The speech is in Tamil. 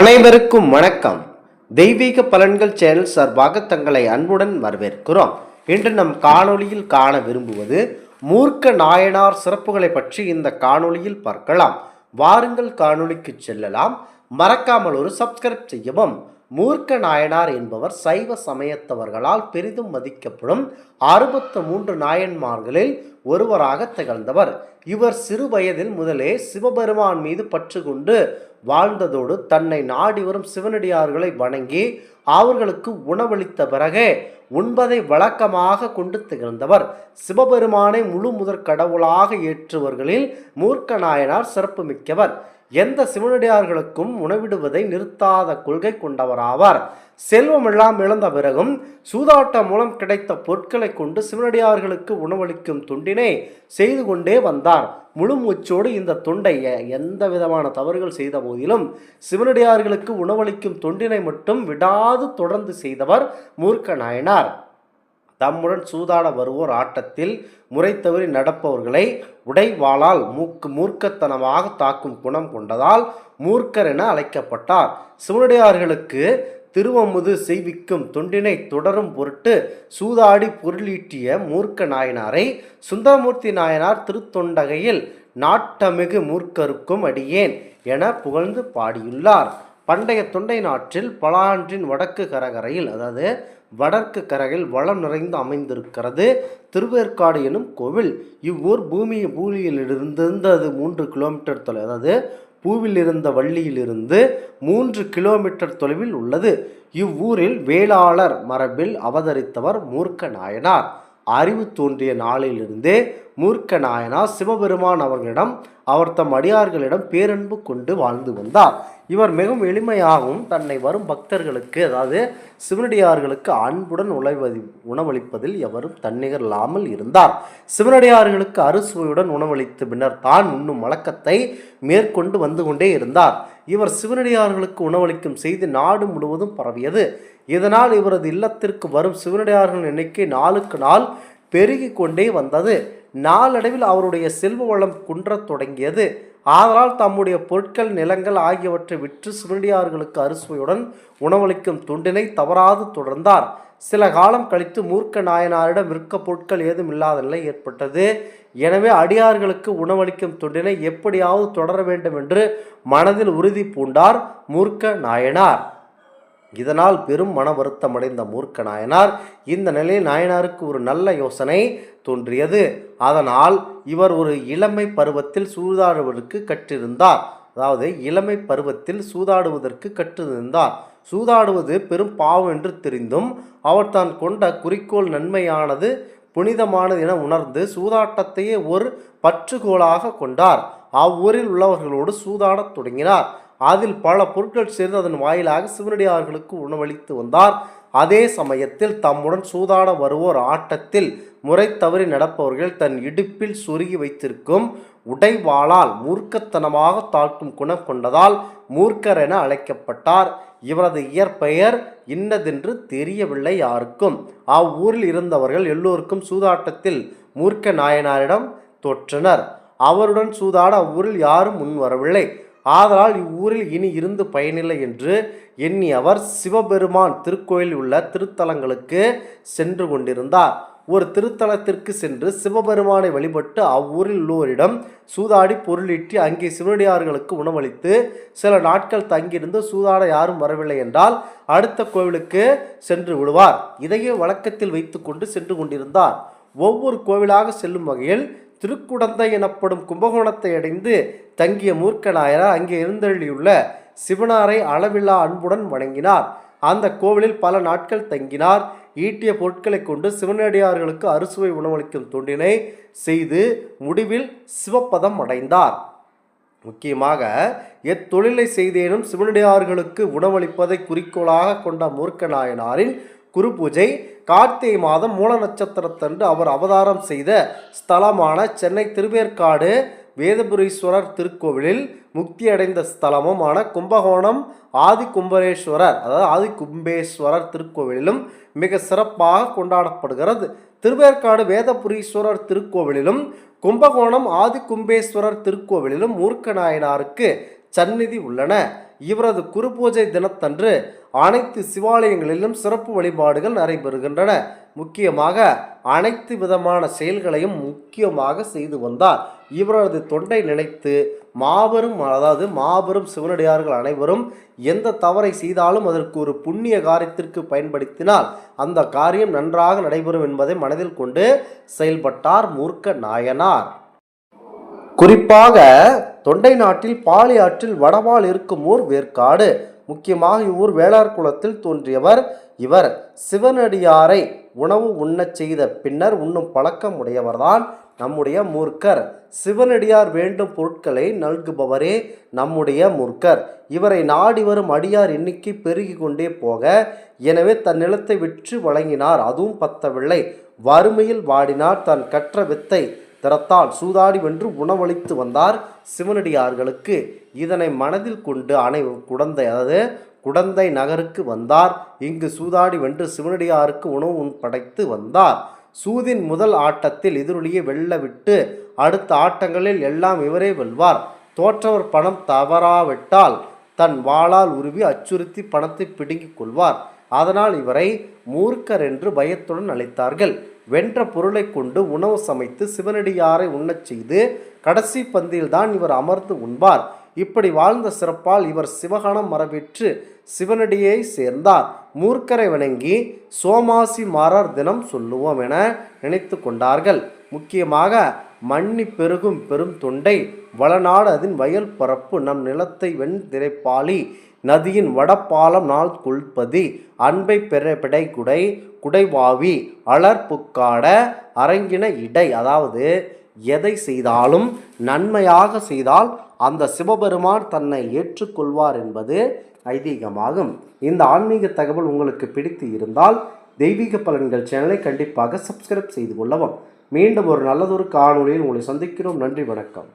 அனைவருக்கும் வணக்கம். தெய்வீக பலன்கள் சேனல் சார்பாக தங்களை அன்புடன் வரவேற்கிறோம். இன்று நம் காணொளியில் காண விரும்புவது மூர்க்க நாயனார் சிறப்புகளை பற்றி இந்த காணொளியில் பார்க்கலாம். வாருங்கள் காணொளிக்கு செல்லலாம். மறக்காமல் ஒரு சப்ஸ்கிரைப் செய்யவும். மூர்க்க நாயனார் என்பவர் சைவ சமயத்தவர்களால் பெரிதும் மதிக்கப்படும் அறுபத்து மூன்று நாயன்மார்களில் ஒருவராக திகழ்ந்தவர். இவர் சிறு வயதில் முதலே சிவபெருமான் மீது பற்று கொண்டு வாழ்ந்ததோடு தன்னை நாடி வரும் சிவனடியார்களை வணங்கி அவர்களுக்கு உணவளித்த பிறகே உண்பதை வழக்கமாக கொண்டு திகழ்ந்தவர். சிவபெருமானை முழு முதற் கடவுளாக ஏற்றுவர்களில் மூர்க்க நாயனார் சிறப்பு மிக்கவர் எந்த சிவனடியார்களுக்கும் உணவிடுவதை நிறுத்தாத கொள்கை கொண்டவராவார். செல்வமெல்லாம் இழந்த பிறகும் சூதாட்டம் மூலம் கிடைத்த பொருட்களை கொண்டு சிவனடியார்களுக்கு உணவளிக்கும் தொண்டினை செய்து கொண்டே வந்தார். முழு மூச்சோடு இந்த தொண்டை எந்த விதமான தவறுகள் செய்த போதிலும் சிவனடியார்களுக்கு உணவளிக்கும் தொண்டினை மட்டும் விடாது தொடர்ந்து செய்தவர் மூர்க்க நாயனார். தம்முடன் சூதாட வருவோர் ஆட்டத்தில் முறை தவறி நடப்பவர்களை உடைவாளால் மூக்கு மூர்க்கத்தனமாக தாக்கும் குணம் கொண்டதால் மூர்க்கர் என அழைக்கப்பட்டார். சிவனடியார்களுக்கு திருவமுது செய்விக்கும் தொண்டினை தொடரும் பொருட்டு சூதாடி பொருளீட்டிய மூர்க்க நாயனாரை சுந்தரமூர்த்தி நாயனார் திருத்தொண்டகையில் நாட்டமிகு மூர்க்கருக்கும் அடியேன் என புகழ்ந்து பாடியுள்ளார். பண்டைய தொண்டை நாட்டில் பலான்றின் வடக்கு கரகரையில் அதாவது வடக்கு கரையில் வளம் நிறைந்து அமைந்திருக்கிறது திருவேற்காடு எனும் கோவில். இவ்வூர் பூமி பூமியிலிருந்து இருந்தது மூன்று கிலோமீட்டர் தொலை அதாவது பூவில் இருந்த வள்ளியிலிருந்து மூன்று கிலோமீட்டர் தொலைவில் உள்ளது. இவ்வூரில் வேளாளர் மரபில் அவதரித்தவர் மூர்க்க நாயனார் அறிவு தோன்றிய நாளிலிருந்தே மூர்க்க நாயனா சிவபெருமான் அவர்களிடம் அவர் தம் அடியார்களிடம் பேரன்பு கொண்டு வாழ்ந்து வந்தார். இவர் மிகவும் எளிமையாகவும் தன்னை வரும் பக்தர்களுக்கு அதாவது சிவனடியார்களுக்கு அன்புடன் உழைவதி உணவளிப்பதில் எவரும் தன்னிகர் இல்லாமல் இருந்தார். சிவனடியார்களுக்கு அறுசுவையுடன் உணவளித்த பின்னர் தான் உண்ணும் வழக்கத்தை மேற்கொண்டு வந்து கொண்டே இருந்தார். இவர் சிவனடியார்களுக்கு உணவளிக்கும் செய்தி நாடு முழுவதும் பரவியது. இதனால் இவரது இல்லத்திற்கு வரும் சிவனடியார்களின் எண்ணிக்கை நாளுக்கு நாள் பெருகி கொண்டே வந்தது. நாளடைவில் அவருடைய செல்வ வளம் குன்றத் தொடங்கியது. ஆதலால் தம்முடைய பொருட்கள் நிலங்கள் ஆகியவற்றை விற்று சுருண்டியார்களுக்கு அறுசுவையுடன் உணவளிக்கும் துண்டினை தவறாது தொடர்ந்தார். சில காலம் கழித்து மூர்க்க நாயனாரிடம் விற்க பொருட்கள் ஏதும் இல்லாத நிலை ஏற்பட்டது. எனவே அடியார்களுக்கு உணவளிக்கும் தொண்டினை எப்படியாவது தொடர வேண்டும் என்று மனதில் உறுதி பூண்டார் மூர்க்க நாயனார். இதனால் பெரும் மன வருத்தமடைந்த மூர்க்க நாயனார் இந்த நிலையில் நாயனாருக்கு ஒரு நல்ல யோசனை தோன்றியது. அதனால் இவர் ஒரு இளமை பருவத்தில் சூதாடுவதற்கு கற்றிருந்தார். அதாவது இளமை பருவத்தில் சூதாடுவதற்கு கற்றிருந்தார். சூதாடுவது பெரும் பாவம் என்று தெரிந்தும் அவர் தான் கொண்ட குறிக்கோள் நன்மையானது புனிதமானது என உணர்ந்து சூதாட்டத்தையே ஒரு பற்றுகோளாக கொண்டார். அவ்வூரில் உள்ளவர்களோடு சூதாடத் தொடங்கினார். அதில் பல பொருட்கள் சேர்ந்து அதன் வாயிலாக சிவனடியார்களுக்கு உணவளித்து வந்தார். அதே சமயத்தில் தம்முடன் சூதாட வருவோர் ஆட்டத்தில் முறை தவறி நடப்பவர்கள் தன் இடுப்பில் சொருகி வைத்திருக்கும் உடைவாளால் மூர்க்கத்தனமாக தாக்கும் குணம் கொண்டதால் மூர்க்கர் என அழைக்கப்பட்டார். இவரது இயற்பெயர் இன்னதென்று தெரியவில்லை யாருக்கும். அவ்வூரில் இருந்தவர்கள் எல்லோருக்கும் சூதாட்டத்தில் மூர்க்க நாயனாரிடம் தோற்றனர். அவருடன் சூதாட அவ்வூரில் யாரும் முன் வரவில்லை ஆதலால் இவ்வூரில் இனி இருந்து பயனில்லை என்று எண்ணி அவர் சிவபெருமான் திருக்கோயிலில் உள்ள திருத்தலங்களுக்கு சென்று கொண்டிருந்தார். ஒரு திருத்தலத்திற்கு சென்று சிவபெருமானை வழிபட்டு அவ்வூரில் உள்ளோரிடம் சூதாடி பொருளீட்டி அங்கே சிவனடியார்களுக்கு உணவளித்து சில நாட்கள் தங்கியிருந்து சூதாட யாரும் வரவில்லை என்றால் அடுத்த கோவிலுக்கு சென்று விடுவார். இதையே வழக்கத்தில் வைத்துக்கொண்டு சென்று கொண்டிருந்தார். ஒவ்வொரு கோவிலாக செல்லும் வகையில் திருக்குடந்தை எனப்படும் கும்பகோணத்தை அடைந்து தங்கிய மூர்க்கநாயனார் அங்கே எழுந்தருளியுள்ள சிவனாரை அளவில்லா அன்புடன் வணங்கினார். அந்த கோவிலில் பல நாட்கள் தங்கினார். ஈட்டிய பொருட்களை கொண்டு சிவனடியார்களுக்கு அறுசுவை உணவளிக்கும் தொண்டினை செய்து முடிவில் சிவப்பதம் அடைந்தார். முக்கியமாக எத்தொழிலை செய்தேனும் சிவனடியார்களுக்கு உணவளிப்பதை குறிக்கோளாக கொண்ட மூர்க்க நாயனாரின் குரு பூஜை கார்த்திகை மாதம் மூல நட்சத்திரத்தன்று அவர் அவதாரம் செய்த ஸ்தலமான சென்னை திருவேற்காடு வேதபுரீஸ்வரர் திருக்கோவிலில் முக்தி அடைந்த ஸ்தலமுமான கும்பகோணம் ஆதி கும்பரேஸ்வரர் அதாவது ஆதி கும்பேஸ்வரர் திருக்கோவிலிலும் மிக சிறப்பாக கொண்டாடப்படுகிறது. திருவேற்காடு வேதபுரீஸ்வரர் திருக்கோவிலிலும் கும்பகோணம் ஆதி கும்பேஸ்வரர் திருக்கோவிலிலும் மூர்க்க நாயனாருக்கு சந்நிதி உள்ளன. இவரது குரு பூஜை தினத்தன்று அனைத்து சிவாலயங்களிலும் சிறப்பு வழிபாடுகள் நடைபெறுகின்றன. முக்கியமாக அனைத்து விதமான செயல்களையும் முக்கியமாக செய்து வந்தார். இவரது தொண்டை நினைத்து மாபெரும் அதாவது மாபெரும் சிவனடியார்கள் அனைவரும் எந்த தவறை செய்தாலும் அதற்கு ஒரு புண்ணிய காரியத்திற்கு பயன்படுத்தினால் அந்த காரியம் நன்றாக நடைபெறும் என்பதை மனதில் கொண்டு செயல்பட்டார் மூர்க்க நாயனார். குறிப்பாக தொண்டை நாட்டில் பாலி ஆற்றில் வடவால் இருக்கும் ஊர் வேற்காடு. முக்கியமாக இவ்வூர் வேளார் குலத்தில் தோன்றியவர் இவர். சிவனடியாரை உணவு உண்ணச் செய்த பின்னர் உண்ணும் பழக்கம் உடையவர்தான் நம்முடைய மூர்க்கர். சிவனடியார் வேண்டும் பொருட்களை நல்குபவரே நம்முடைய மூர்க்கர். இவரை நாடி வரும் அடியார் எண்ணிக்கை பெருகி கொண்டே போக எனவே தன் நிலத்தை விற்று வழங்கினார் அதுவும் பத்தவில்லை. வறுமையில் வாடினார் தன் கற்ற வித்தை. திறத்தால் சூதாடி வென்று உணவளித்து வந்தார் சிவனடியார்களுக்கு. இதனை மனதில் கொண்டு அனை குடந்தை அதாவது குடந்தை நகருக்கு வந்தார். இங்கு சூதாடி வென்று சிவனடியாருக்கு உணவு படைத்து வந்தார். சூதின் முதல் ஆட்டத்தில் எதிரொலியை வெல்ல விட்டு அடுத்த ஆட்டங்களில் எல்லாம் இவரே வெல்வார். தோற்றவர் பணம் தவறாவிட்டால் தன் வாளால் உருவி அச்சுறுத்தி பணத்தை பிடுங்கிக் கொள்வார். அதனால் இவரை மூர்க்கர் என்று பயத்துடன் அழைத்தார்கள். வென்ற பொருளை கொண்டு உணவு சமைத்து சிவனடியாரை உண்ணச் செய்து கடைசி பந்தியில்தான் இவர் அமர்ந்து உண்பார். இப்படி வாழ்ந்த சிறப்பால் இவர் சிவகணம் மரபிற்று சிவனடியை சேர்ந்தார். மூர்க்கரை வணங்கி சோமாசி மாறர் தினம் சொல்லுவோம் என நினைத்து கொண்டார்கள். முக்கியமாக மண்ணி பெருகும் பெரும் தொண்டை வளநாடு அதன் வயல் பரப்பு நம் நிலத்தை வெண் திரைப்பாளி நதியின் வடப்பாலம் நாள் கொள்பதி அன்பை பெற பிடை குடை குடைவாவி அலர் புக்காட அரங்கின இடை. அதாவது எதை செய்தாலும் நன்மையாக செய்தால் அந்த சிவபெருமான் தன்னை ஏற்றுக்கொள்வார் என்பது ஐதீகமாகும். இந்த ஆன்மீக தகவல் உங்களுக்கு பிடித்து இருந்தால் தெய்வீக பலன்கள் சேனலை கண்டிப்பாக சப்ஸ்கிரைப் செய்து கொள்ளவும். மீண்டும் ஒரு நல்லதொரு காணொலியில் உங்களை சந்திக்கிறோம். நன்றி வணக்கம்.